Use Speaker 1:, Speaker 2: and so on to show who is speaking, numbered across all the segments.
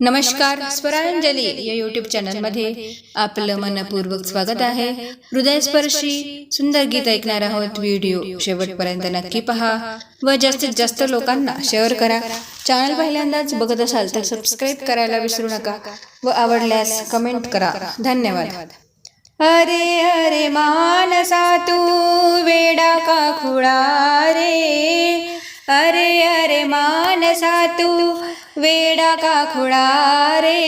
Speaker 1: नमस्कार स्वरांजली या युट्यूब चॅनलमध्ये आपलं मनपूर्वक स्वागत आहे. हृदयस्पर्शी सुंदर गीत ऐकणार आहोत व्हिडिओ शेवटपर्यंत नक्की पहा व जास्तीत जास्त लोकांना शेअर करा. चॅनल पहिल्यांदाच बघत असाल तर सबस्क्राईब करायला विसरू नका व आवडल्यास कमेंट करा. धन्यवाद. अरे अरे मानसा तू वेडा का खुळा रे? अरे अरे मानसा तू वेडा का खुळा रे?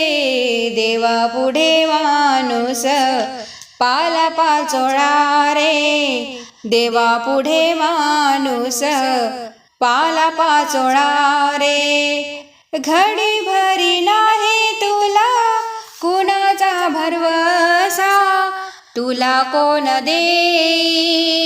Speaker 1: देवा पुढे माणूस पाला पाचोळा रे. देवा पुढे माणूस पाला पाचोळा रे. घडी भरी नाही तुला कुणाचा भरवसा? तुला कोण देई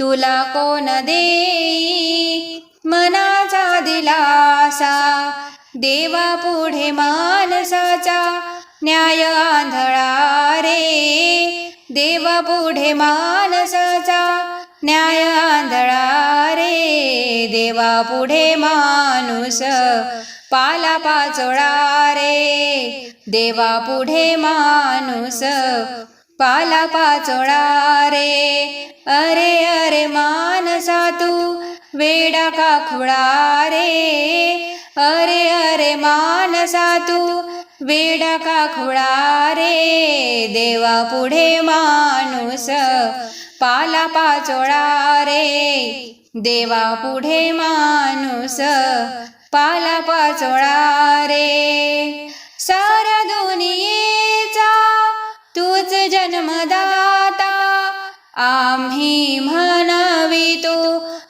Speaker 1: तुला कोण देई मनाचा दिलासा. देवा पुढे मानसाचा न्याय आंधळा रे. देवा पुढे मानसाचा न्याय आंधळा रे. देवा पुढे माणूस पाला पाचोळा रे. देवा पुढे माणूस पाला पाचोळा रे. अरे अरे मानसा तू वेडा का खुळा रे. अरे अरे मानसा तू वेडा का खुळा रे. देवा पुढे माणूस पाला पाचोळा रे. देवा पुढे माणूस पाला पाचोळा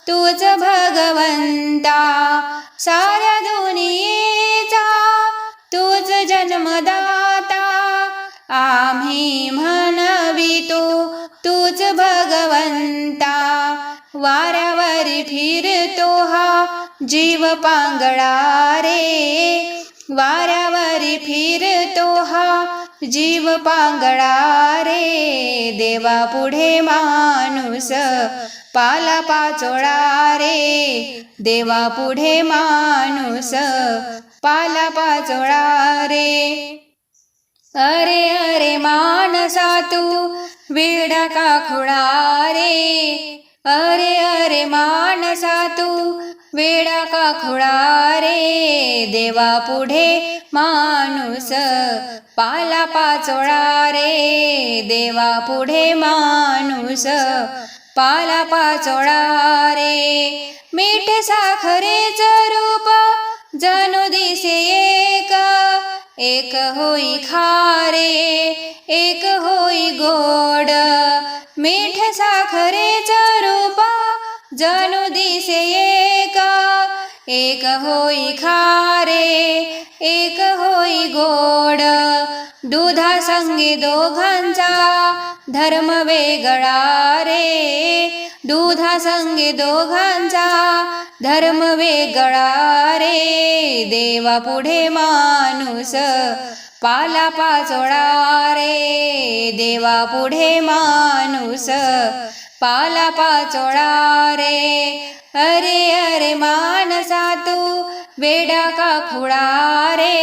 Speaker 1: तूच भगवंता साऱ्या दुनियेचा तूच जन्मदाता आम्ही म्हणवितो तूच भगवंता. वाऱ्यावर फिरतो हा जीव पांगळा रे वाऱ्यावरी फिरतो हा जीव पांगळा रे. देवा पुढे माणूस पाला पाचोळा रे. देवा पुढे माणूस पाला पाचोळा रे. अरे अरे मानसा तू वेडा का खुळा रे. अरे अरे मानसा तू वेडा का खुळा रे? देवा पुढे माणूस पाला पाचोळा रे. देवा पुढे माणूस पाला पाचोळा रे. मीठ साखरेच रूप जणू दिसे एक. एक होई खारे एक होई गोड. मीठ साखरे जणू दिसे एक एक होई खारे एक होई गोड. दुधा संगे दोघांचा धर्म वेगळा रे. दुधा संगे दोघांचा धर्म वेगळा रे. देवा पुढे माणूस पाला पाचोळा रे देवा पुढे माणूस. पाला पाचोळा रे अरे अरे मानसा तू. वेडा का खुळा रे?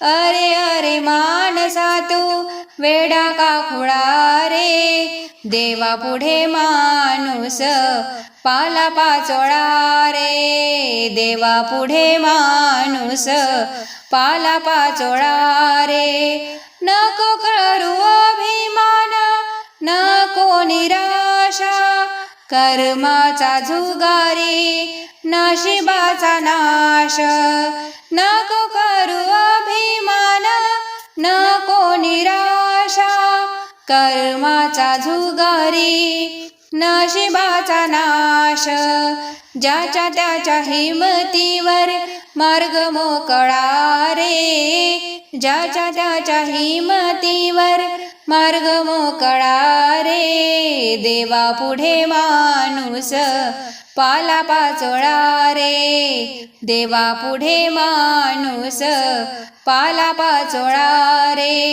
Speaker 1: अरे अरे माणसा तू वेडा का खुळा रे? देवा पुढे माणूस पाला पाचोळा रे. देवा पुढे माणूस पाला पाचोळा रे. नको करू अभिमान नको निराशा. कर्माचा जुगारी नशिबाचा नाश. नको करू अभिमान नको निराशा. कर्माचा जुगारी नशिबाचा नाश. ज्याच्या त्याच्या हिमतीवर मार्ग मोकळा रे. ज्याच्या त्याच्या हिमतीवर मार्ग मोकळा रे. देवा पुढे माणूस पाला पाचोळा रे. देवा पुढे माणूस पाला पाचोळा रे.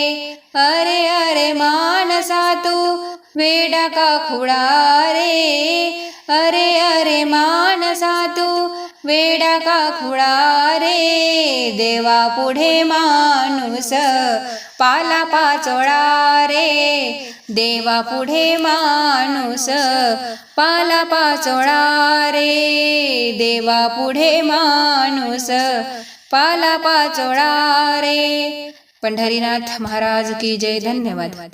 Speaker 1: अरे अरे मानसा तू वेडा का खुळा रे? अरे अरे मानसा तू वेडा का खुळा रे? देवा पुढे माणूस पाला पाचोळा रे. देवा पुढे माणूस पाला पाचोळा रे. देवा पुढे माणूस पाला पाचोळा रे. पंढरीनाथ महाराज की जय. धन्यवाद.